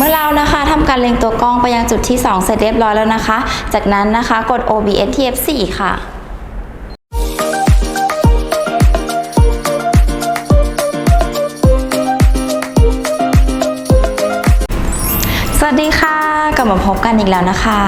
เมื่อเรานะคะทำการเล็งตัวกล้องไปยังจุดที่ 2 เสร็จเรียบร้อยแล้วนะคะ จากนั้นนะคะกด OBS ที่ F4 ค่ะสวัสดีค่ะ กลับมาพบกันอีกแล้วนะคะ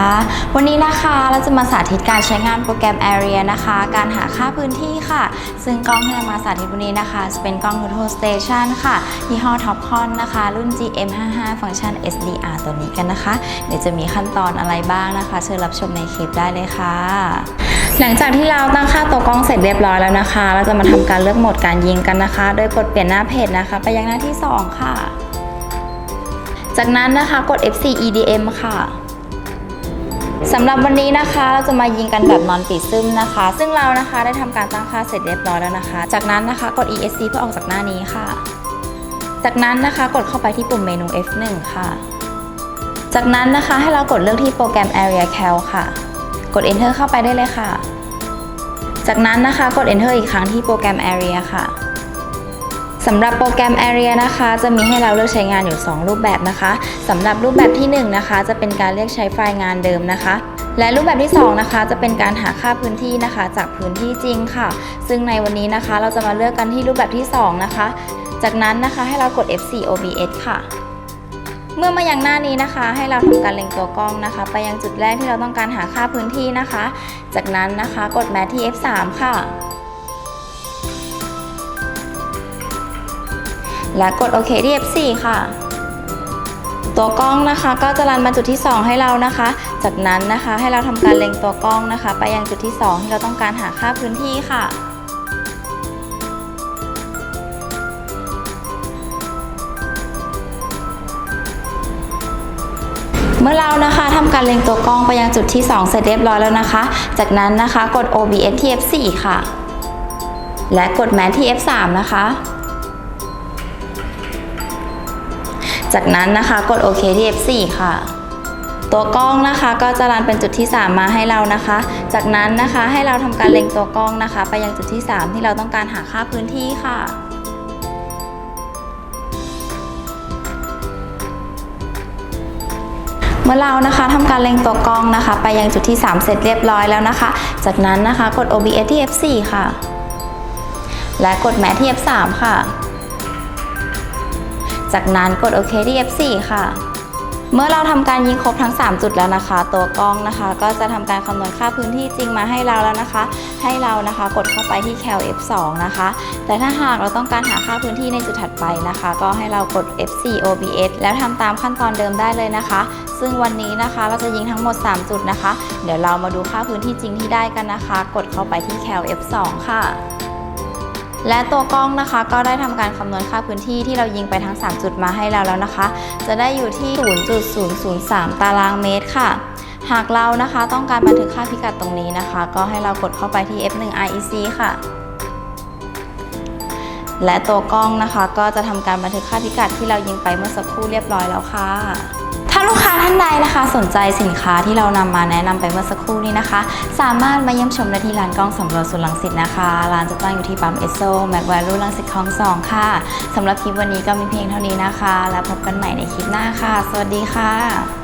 วันนี้นะคะเราจะมาสาธิตการใช้งานโปรแกรม Area นะคะ การหาค่าพื้นที่ค่ะ ซึ่งกล้องที่เรามาสาธิตวันนี้นะคะ จะเป็นกล้อง Total Station ค่ะยี่ห้อ Topcon นะคะ รุ่น GM55 ฟังก์ชัน SDR ตัวนี้กันนะคะ เดี๋ยวจะมีขั้นตอนอะไรบ้างนะคะ เชิญรับชมในคลิปได้เลยค่ะ หลังจากที่เราตั้งค่าตัวกล้องเสร็จเรียบร้อยแล้วนะคะ เราจะมาทำการเลือกโหมดการยิงกันนะคะ โดยกดเปลี่ยนหน้าเพจนะคะ ไปยังหน้าที่ 2 ค่ะ จากนั้นนะคะกด F4 EDM ค่ะสำหรับวันนี้นะคะเราจะมายิงกันแบบนอนปิดซึมนะคะ ซึ่งเรานะคะได้ทำการตั้งค่าเสร็จเรียบร้อยแล้วนะคะ จากนั้นนะคะกด ESC เพื่อออกจากหน้านี้ค่ะ จากนั้นนะคะกดเข้าไปที่ปุ่มเมนู F1 ค่ะ จากนั้นนะคะให้เรากดเลือกที่โปรแกรม Area Cal ค่ะ กด Enter เข้าไปได้เลยค่ะ จากนั้นนะคะกด Enter อีกครั้งที่โปรแกรม Area ค่ะ สำหรับโปรแกรม Area นะคะ จะมีให้เราเลือกใช้งานอยู่ 2 รูปแบบนะคะสำหรับรูปแบบที่ 1 นะคะ จะเป็นการเรียกใช้ไฟล์งานเดิมนะคะ และรูปแบบที่ 2 นะคะ จะเป็นการหาค่าพื้นที่นะคะ จากพื้นที่จริงค่ะ ซึ่งในวันนี้นะคะ เราจะมาเลือกกันที่รูปแบบที่ 2 นะคะ จากนั้นนะคะให้เรากด F4 OBS ค่ะ เมื่อมายังหน้านี้นะคะ ให้เราทำการเล็งตัวกล้องนะคะ ไปยังจุดแรกที่เราต้องการหาค่าพื้นที่นะคะ จากนั้นนะคะกดแมทที่ F3 ค่ะ และกดโอเคที่ F4 ค่ะ ตัวกล้องนะคะก็จะรันมาจุดที่ 2 ให้เรานะคะ จากนั้นนะคะให้เราทำการเล็งตัวกล้องนะคะ ไปยังจุดที่ 2 ที่เราต้องการหาค่าพื้นที่ค่ะเมื่อเรานะคะทำการเล็งตัวกล้องไปยังจุดที่ 2 เสร็จเรียบร้อยแล้วนะคะ จากนั้นนะคะกด OBS ที่ F4 ค่ะ และกด Man ที่ F3 นะคะ จากนั้นนะคะกดโอเคที่ F4 ค่ะ ตัวกล้องนะคะก็จะรันเป็นจุดที่ 3 มาให้เรานะคะ จากนั้นนะคะให้เราทำการเล็งตัวกล้องนะคะ ไปยังจุดที่ 3 ที่เราต้องการหาค่าพื้นที่ค่ะเมื่อเรานะคะทำการเล็งตัวกล้องนะคะ ไปยังจุดที่ 3 เสร็จเรียบร้อยแล้วนะคะ จากนั้นนะคะกด OBS ที่ F4 ค่ะ และกด Mat ที่ F3 ค่ะ จากนั้นกดโอเคที่ F4 ค่ะ เมื่อเราทำการยิงครบทั้ง 3 จุดแล้วนะคะ ตัวกล้องนะคะ ก็จะทำการคำนวณค่าพื้นที่จริงมาให้เราแล้วนะคะ ให้เรานะคะกดเข้าไปที่ cal F2 นะคะ แต่ถ้าหากเราต้องการหาค่าพื้นที่ในจุดถัดไปนะคะ ก็ให้เรากด F4 OBS แล้วทำตามขั้นตอนเดิมได้เลยนะคะ ซึ่งวันนี้นะคะเราจะยิงทั้งหมด 3 จุดนะคะ เดี๋ยวเรามาดูค่าพื้นที่จริงที่ได้กันนะคะ กดเข้าไปที่ cal F2 ค่ะ และตัวกล้องนะคะก็ได้ทำการคำนวณค่าพื้นที่ที่เรายิงไปทั้ง 3 จุดมาให้เราแล้วนะคะ จะได้อยู่ที่ 0.003 ตารางเมตรค่ะ หากเรานะคะต้องการบันทึกค่าพิกัดตรงนี้นะคะ ก็ให้เรากดเข้าไปที่ F1 IEC ค่ะ และตัวกล้องนะคะก็จะทำการบันทึกค่าพิกัดที่เรายิงไปเมื่อสักครู่เรียบร้อยแล้วค่ะาลูกค้าท่านใดนะคะ สนใจสินค้าที่เรานำมาแนะนำไปเมื่อสักครู่นี้นะคะ สามารถมาเยี่ยมชมได้ที่ร้านกล้องสำรวจสุลังสิตนะคะ ร้านจะตั้งอยู่ที่ปั๊มเอสโซแมกวาลูลังสิตคลองสองค่ะสำหรับคลิปวันนี้ก็มีเพียงเท่านี้นะคะ แล้วพบกันใหม่ในคลิปหน้าค่ะ สวัสดีค่ะ